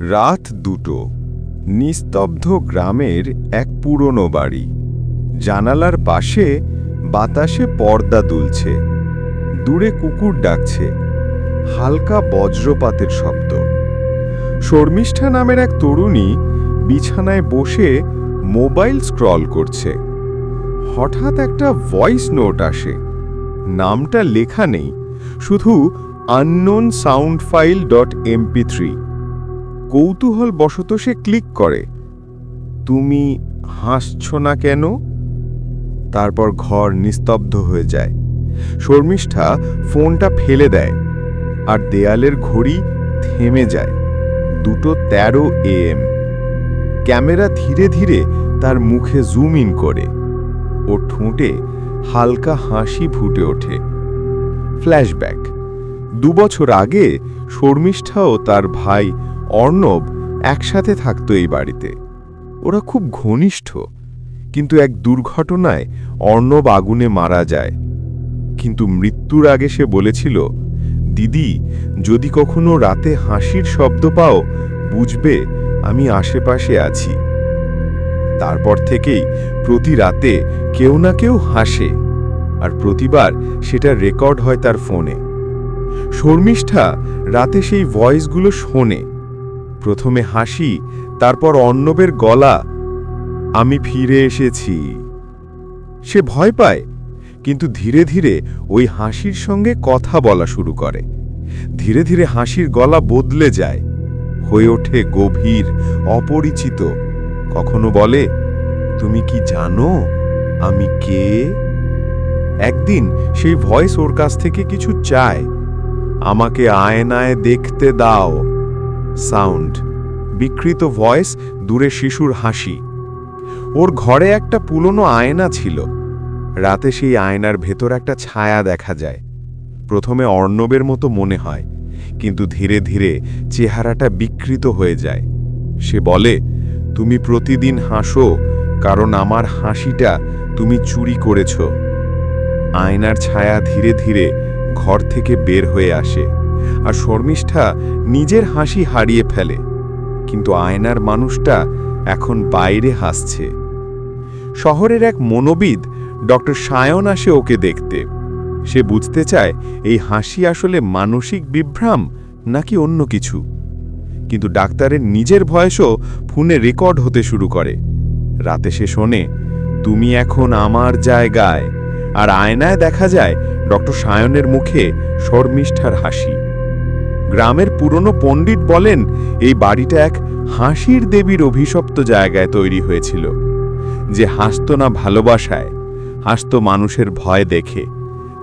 রাত দুটো। নিস্তব্ধ গ্রামের এক পুরনো বাড়ি। জানালার পাশে বাতাসে পর্দা দুলছে। দূরে কুকুর ডাকছে। হালকা বজ্রপাতের শব্দ। শর্মিষ্ঠা নামের এক তরুণী বিছানায় বসে মোবাইল স্ক্রল করছে। হঠাৎ একটা ভয়েস নোট আসে। নামটা লেখা নেই। শুধু unknown sound file dot MP three কৌতূহল বশত সে ক্লিক করে। তুমি হাসছ না কেন? তারপর ঘর নিস্তব্ধ হয়ে যায়। শর্মিষ্ঠা ফোনটা ফেলে দেয় আর দেয়ালের ঘড়ি থেমে যায়। দুটো তেরো এএম ক্যামেরা ধীরে ধীরে তার মুখে জুম ইন করে। ও ঠোঁটে হালকা হাসি ফুটে ওঠে। ফ্ল্যাশব্যাক। দুবছর আগে শর্মিষ্ঠা ও তার ভাই অর্ণব একসাথে থাকতো এই বাড়িতে। ওরা খুব ঘনিষ্ঠ, কিন্তু এক দুর্ঘটনায় অর্ণব আগুনে মারা যায়। কিন্তু মৃত্যুর আগে সে বলেছিল, দিদি, যদি কখনো রাতে হাসির শব্দ পাও, বুঝবে আমি আশেপাশে আছি। তারপর থেকেই প্রতি রাতে কেউ না কেউ হাসে, আর প্রতিবার সেটা রেকর্ড হয় তার ফোনে। শর্মিষ্ঠা রাতে সেই ভয়েসগুলো শোনে। প্রথমে হাসি, তারপর অর্ণবের গলা, আমি ফিরে এসেছি। সে ভয় পায়, কিন্তু ধীরে ধীরে ওই হাসির সঙ্গে কথা বলা শুরু করে। ধীরে ধীরে হাসির গলা বদলে যায়, হয়ে ওঠে গভীর, অপরিচিত। কখনো বলে, তুমি কি জানো, আমি কে? একদিন সেই ভয়েস ওর কাছ থেকে কিছু চায় আমাকে আয়নায় দেখতে দাও। সাউন্ড। বিকৃত ভয়েস, দূরে শিশুর হাসি। ওর ঘরে একটা পুরনো আয়না ছিল। রাতে সেই আয়নার ভেতর একটা ছায়া দেখা যায়। প্রথমে অর্ণবের মতো মনে হয়, কিন্তু ধীরে ধীরে চেহারাটা বিকৃত হয়ে যায়। সে বলে, তুমি প্রতিদিন হাসো, কারণ আমার হাসিটা তুমি চুরি করেছ। আয়নার ছায়া ধীরে ধীরে ঘর থেকে বের হয়ে আসে আর শর্মিষ্ঠা নিজের হাসি হারিয়ে ফেলে। কিন্তু আয়নার মানুষটা এখন বাইরে হাসছে। শহরের এক মনোবিদ ডক্টর সায়ন আসে ওকে দেখতে। সে বুঝতে চায় এই হাসি আসলে মানসিক বিভ্রাম নাকি অন্য কিছু। কিন্তু ডাক্তারের নিজের ভয়েসও ফোনে রেকর্ড হতে শুরু করে। রাতে সে শোনে, তুমি এখন আমার জায়গায়। আর আয়নায় দেখা যায় ডক্টর সায়নের মুখে শর্মিষ্ঠার হাসি। গ্রামের পুরনো পণ্ডিত বলেন, এই বাড়িটা এক হাসির দেবীর অভিশপ্ত জায়গায় তৈরি হয়েছিল। যে হাসত না ভালোবাসায়, হাসত মানুষের ভয় দেখে।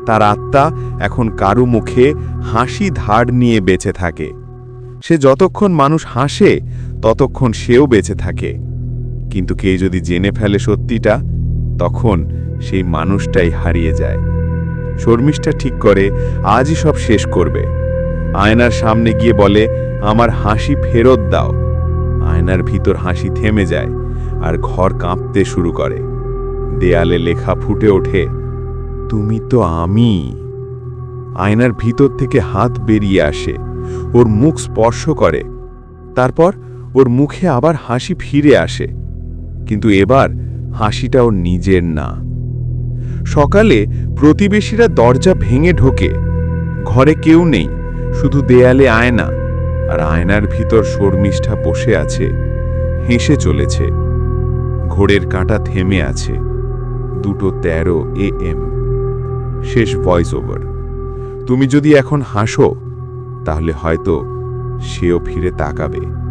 তার আত্মা এখন কারু মুখে হাসি ধার নিয়ে বেঁচে থাকে। সে যতক্ষণ মানুষ হাসে, ততক্ষণ সেও বেঁচে থাকে। কিন্তু কে যদি জেনে ফেলে সত্যিটা, তখন সেই মানুষটাই হারিয়ে যায়। শর্মিষ্ঠা ঠিক করে, আজই সব শেষ করবে। আয়নার সামনে গিয়ে বলে, আমার হাসি ফেরত দাও। আয়নার ভিতর হাসি থেমে যায় আর ঘর কাঁপতে শুরু করে। দেয়ালে লেখা ফুটে ওঠে, তুমি তো আমি। আয়নার ভিতর থেকে হাত বেরিয়ে আসে, ওর মুখ স্পর্শ করে। তারপর ওর মুখে আবার হাসি ফিরে আসে। কিন্তু এবার হাসিটা ওর নিজের না। সকালে প্রতিবেশীরা দরজা ভেঙে ঢোকে। ঘরে কেউ নেই, শুধু দেয়ালে আয়না, আর আয়নার ভিতর শর্মিষ্ঠা বসে আছে, হেসে চলেছে। ঘোড়ের কাঁটা থেমে আছে, দুটো তেরো এ এম। শেষ ভয়েস ওভার। তুমি যদি এখন হাসো, তাহলে হয়তো সেও ফিরে তাকাবে।